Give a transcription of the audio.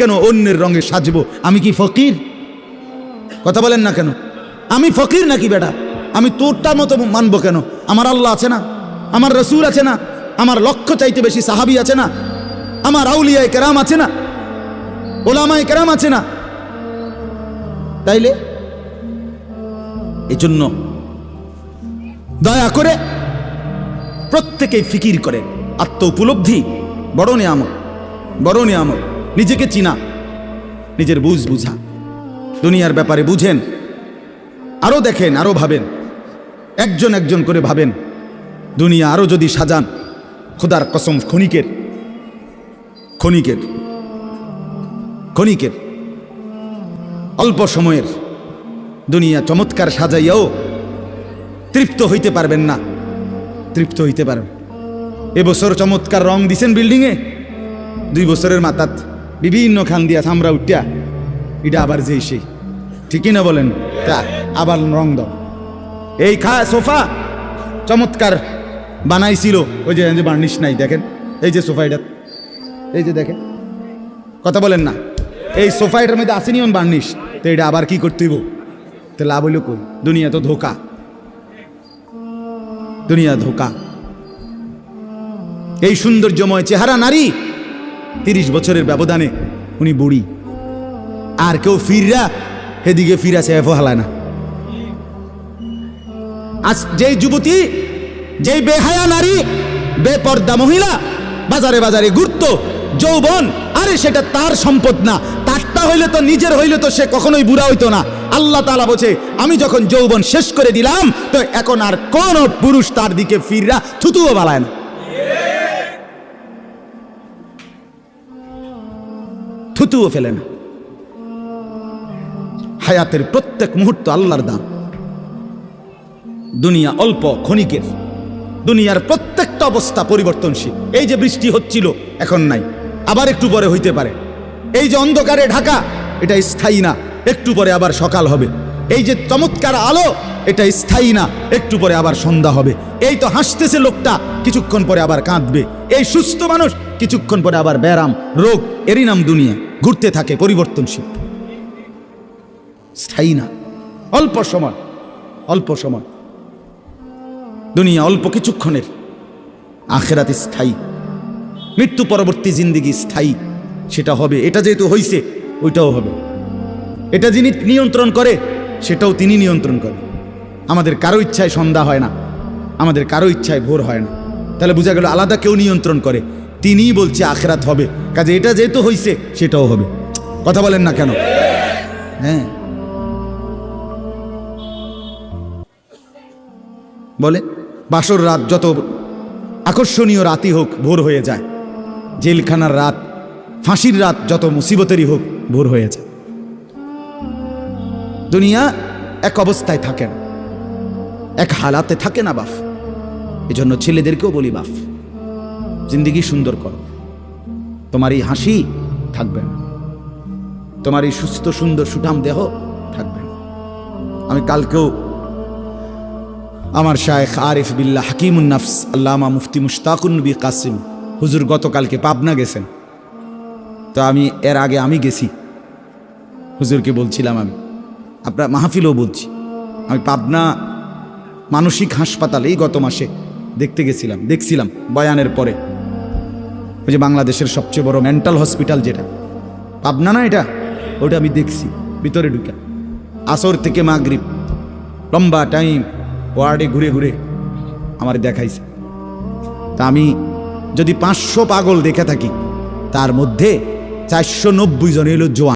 কেন অন্যের রঙে সাজবো? আমি কি ফকির? কথা বলেন না কেন? আমি ফকির নাকি বেটা? আমি তোরটার মতো মানবো কেন? আমার আল্লাহ আছে না? আমার রসুল আছে না? আমার লক্ষ্য চাইতে বেশি সাহাবি আছে না? আমার আউলিয়ায় কেরাম আছে না? ওলামায় কেরাম আছে না? তাইলে? এজন্য দয়া করে প্রত্যেকেই ফিকির করেন। আত্ম উপলব্ধি বড় নিয়ামক বড় নিয়ামক নিজেকে চিনা, নিজের বুঝ বুঝা। দুনিয়ার ব্যাপারে বুঝেন আরও দেখেন আরও ভাবেন, একজন একজন করে ভাবেন। দুনিয়া আরও যদি সাজান, খোদার কসম ক্ষণিকের ক্ষণিকের ক্ষণিকের, অল্প সময়ের দুনিয়া চমৎকার সাজাইয়াও তৃপ্ত হইতে পারবেন না, তৃপ্ত হইতে পারবেন। এবছর চমৎকার রং দিছেন বিল্ডিংয়ে, দুই বছরের মাথাত বিভিন্ন খান দিয়া থামরা উঠিয়া, এটা আবার যেই সেই। ঠিকই না বলেন? তা, আবার রং দাও। এই খা, সোফা চমৎকার বানাইছিল। ওই যে বার্নিশ নাই, দেখেন। এই যে সোফা এটা। এই যে দেখেন। কথা বলেন না। এই সোফা এটার মধ্যে আসেনি অন বার্নিশ? তো এটা আবার কি করতে হইব? তো লাভ হইল কই? দুনিয়া তো ধোকা। দুনিয়া ধোকা। এই সৌন্দর্যময় চেহারা নারী তিরিশ বছরের ব্যবধানে উনি বুড়ি। আর কেউ ফিররা এদিকে ফিরা সে হালায় না। আজ যেই যুবতী, যেই বেহায়া নারী, বেপর্দা মহিলা, বাজারে বাজারে ঘুরত, যৌবন, আরে সেটা তার সম্পদ না। তারটা হইলে তো, নিজের হইলে তো সে কখনোই বুড়া হইতো না। আল্লাহ তালা বলছে, আমি যখন যৌবন শেষ করে দিলাম, তো এখন আর কোন পুরুষ তার দিকে ফিররা, থুতুও বালায় না। থুতুও ফেলে না। হায়াতের প্রত্যেক মুহূর্ত আল্লাহর দান। দুনিয়া অল্প ক্ষণিকের। দুনিয়ার প্রত্যেকটা অবস্থা পরিবর্তনশীল। এই যে বৃষ্টি হচ্ছিল, এখন নাই। আবার একটু পরে হইতে পারে। এই যে অন্ধকারে ঢাকা, এটা স্থায়ী না। একটু পরে আবার সকাল হবে। এই যে চমৎকার আলো, এটা স্থায়ী না। একটু পরে আবার সন্ধ্যা হবে। এই তো হাসতেছে লোকটা, কিছুক্ষণ পরে আবার কাঁদবে। এই সুস্থ মানুষ, কিছুক্ষণ পরে আবার ব্যারাম রোগ, এরই নাম দুনিয়া। ঘুরতে থাকে, পরিবর্তনশীল। স্থায়ী না। অল্প সময় অল্প সময়। দুনিয়া অল্প কিছুক্ষণের। আখেরাতে স্থায়ী। মৃত্যু পরবর্তী জিন্দিগি স্থায়ী। সেটা হবে, এটা যেহেতু হইছে, ওইটাও হবে। এটা যিনি নিয়ন্ত্রণ করে, সেটাও তিনি নিয়ন্ত্রণ করে। আমাদের কারও ইচ্ছায় সন্ধ্যা হয় না। আমাদের কারও ইচ্ছায় ভোর হয় না। তাহলে বোঝা গেল, আলাদা কেউ নিয়ন্ত্রণ করে। তিনিই বলছে আখেরাত হবে। কাজে এটা যেহেতু হইছে, সেটাও হবে। কথা বলেন না কেন? হ্যাঁ। বলে বাসর রাত যত আকর্ষণীয় রাতই হোক, ভোর হয়ে যায়। জেলখানার রাত, ফাঁসির রাত যত মুসিবতেরই হোক, ভোর হয়ে যায়। দুনিয়া এক অবস্থায় থাকে না। এক হালাতে থাকে না বাফ। এজন্য ছেলেদেরকেও বলি বাফ। জিন্দিগি সুন্দর করো। তোমার এই হাসি থাকবে না। তোমার এই সুস্থ, সুন্দর, সুঠাম দেহ থাকবে না। আমি কালকেও আমার শায়েখ আরিফ বিল্লাহ হাকিমুন নাফস আল্লামা মুফতি মুশতাকুন নবী কাসিম, হুজুর গতকালকে পাবনা গেছেন। তো আমি, এর আগে আমি গেছি। হুজুরকে বলছিলাম আমি, আপনার মাহফিলও বলছি। আমি পাবনা মানসিক হাসপাতালেই গত মাসে দেখতে গেছিলাম, দেখছিলাম বয়ানের পরে। ওই যে বাংলাদেশের সবচেয়ে বড় মেন্টাল হসপিটাল যেটা। পাবনা না এটা? ওটা আমি দেখছি, ভিতরে ঢুকা। আসর থেকে মাগরিব। লম্বা টাইম ওয়ার্ডে ঘুরে ঘুরে আমার দেখাইছে। তা আমি যদি পাঁচশো পাগল দেখে থাকি, তার মধ্যে চারশো নব্বই জন এলো জোয়ান।